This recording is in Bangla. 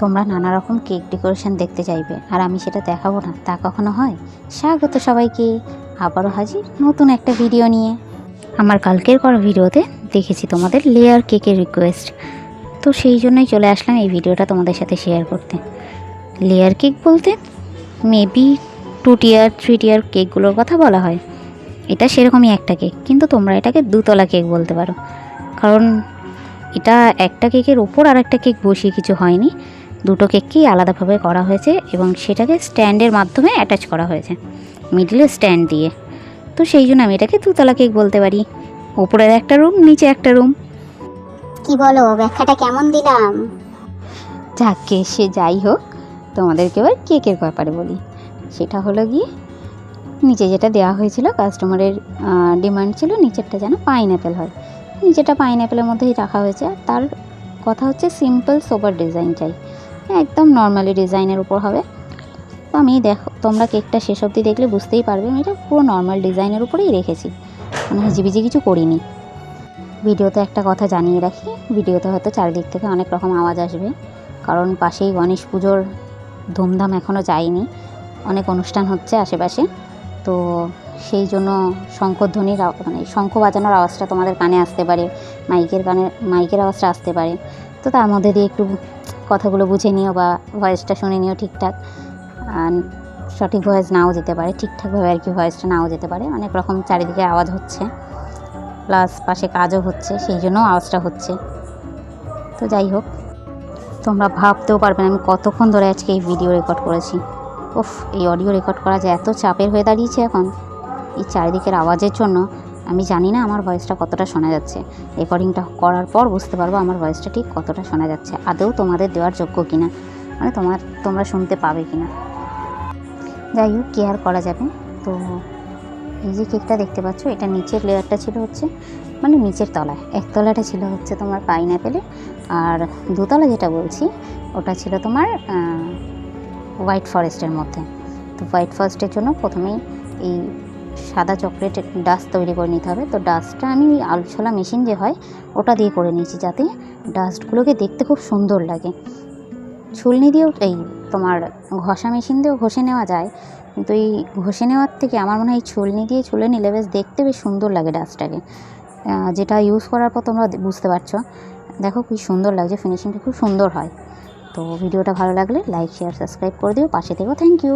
তোমরা নানা রকম কেক ডেকোরেশন দেখতে চাইবে, আর আমি সেটা দেখাবো না, তা কখনো হয়? স্বাগত সবাইকে, আবারও হাজির নতুন একটা ভিডিও নিয়ে। আমার কালকের করা ভিডিওতে দেখেছি তোমাদের লেয়ার কেকের রিকোয়েস্ট তো সেই জন্যই চলে আসলাম এই ভিডিওটা তোমাদের সাথে শেয়ার করতে। লেয়ার কেক বলতে maybe two tier three tier কেকগুলোর কথা বলা হয়। এটা সেরকমই একটা কেক কিন্তু তোমরা এটাকে দুতলা কেক বলতে পারো। কারণ এটা একটা কেকের ওপর আর একটা কেক বসিয়ে কিছু হয়নি। দুটো কেককেই আলাদাভাবে করা হয়েছে এবং সেটাকে স্ট্যান্ডের মাধ্যমে অ্যাটাচ করা হয়েছে মিডিলে স্ট্যান্ড দিয়ে। তো সেই জন্য আমি এটাকে দুতলা কেক বলতে পারি। ওপরের একটা রুম নিচে একটা রুম। কি বলো ব্যাখ্যাটা কেমন দিলাম? যাকে সে যাই হোক তোমাদেরকে এবার কেকের ব্যাপারে বলি। সেটা হলো গিয়ে নিচে যেটা দেওয়া হয়েছিল কাস্টমারের ডিমান্ড ছিল নিচেরটা যেন পাইনঅ্যাপেল হয়। নিচেটা পাইনঅ্যাপেলের মধ্যেই রাখা হয়েছে। আর তার কথা হচ্ছে সিম্পল সোবার ডিজাইন চাই একদম নর্মালি ডিজাইনের উপর হবে। তো আমি দেখো, তোমরা কেকটা শেষ অবধি দেখলে বুঝতেই পারবে, আমি এটা পুরো নর্মাল ডিজাইনের উপরেই রেখেছি। মানে হিজিবিজি কিছু করিনি। ভিডিওতে একটা কথা জানিয়ে রাখি, ভিডিওতে হয়তো চারিদিক থেকে অনেক রকম আওয়াজ আসবে, কারণ পাশেই গণেশ পুজোর ধুমধাম এখনও যায়নি। অনেক অনুষ্ঠান হচ্ছে আশেপাশে, তো সেই জন্য শঙ্খধ্বনির মানে শঙ্খ বাজানোর আওয়াজটা তোমাদের কানে আসতে পারে, মাইকের কানে, মাইকের আওয়াজটা আসতে পারে। তো তার মধ্যে দিয়ে একটু কথাগুলো বুঝে নিও বা ভয়েসটা শুনে নিও ঠিকঠাক। সঠিক ভয়েস নাও যেতে পারে, ঠিকঠাকভাবে আর কি ভয়েসটা নাও যেতে পারে। অনেক রকম চারিদিকে আওয়াজ হচ্ছে প্লাস পাশে কাজও হচ্ছে, সেই জন্য আওয়াজটা হচ্ছে। তো যাই হোক, তোমরা ভাবতেও পারবে না, আমি কতক্ষণ ধরে আজকে এই ভিডিও রেকর্ড করেছি। ওফ এই অডিও রেকর্ড করা যে এত চাপের হয়ে দাঁড়িয়েছে এখন। এই চারিদিকের আওয়াজের জন্য আমি জানি না আমার ভয়েসটা কতটা শোনা যাচ্ছে। রেকর্ডিংটা করার পর বুঝতে পারব আমার ভয়েসটা ঠিক কতটা শোনা যাচ্ছে। আদৌ তোমাদের দেওয়ার যোগ্য কিনা? মানে তোমার, তোমরা শুনতে পাবে কিনা? যাই হোক কেয়ার করা যাবে? তো এই যে কেকটা দেখতে পাচ্ছ, এটা নিচের লেয়ারটা ছিল হচ্ছে মানে নিচের তলায়। একতলাটা ছিল হচ্ছে তোমার পাইনঅ্যাপেলে আর দুতলা যেটা বলছি, ওটা ছিল তোমার হোয়াইট ফরেস্টের মধ্যে। তো হোয়াইট ফরেস্টের জন্য প্রথমেই এই সাদা চকলেট ডাস্ট তৈরি করে নিতে হবে। তো ডাস্টটা আমি ওই আলু ছোলা মেশিন যে হয়, ওটা দিয়ে করে নিয়েছি যাতে ডাস্টগুলোকে দেখতে খুব সুন্দর লাগে। ছুলনি দিয়েও এই তোমার ঘষা মেশিন দিয়েও ঘষে নেওয়া যায়। কিন্তু এই ঘষে নেওয়ার থেকে আমার মনে হয় ছুলনি দিয়ে ছুলে নিলে বেশ দেখতে বেশ সুন্দর লাগে ডাস্টটাকে যেটা ইউজ করার পর তোমরা বুঝতে পারছ। দেখো কি সুন্দর লাগছে ফিনিশিংটা খুব সুন্দর হয়। তো ভিডিওটা ভালো লাগলে লাইক শেয়ার সাবস্ক্রাইব করে দিও। পাশে থেকো থ্যাংক ইউ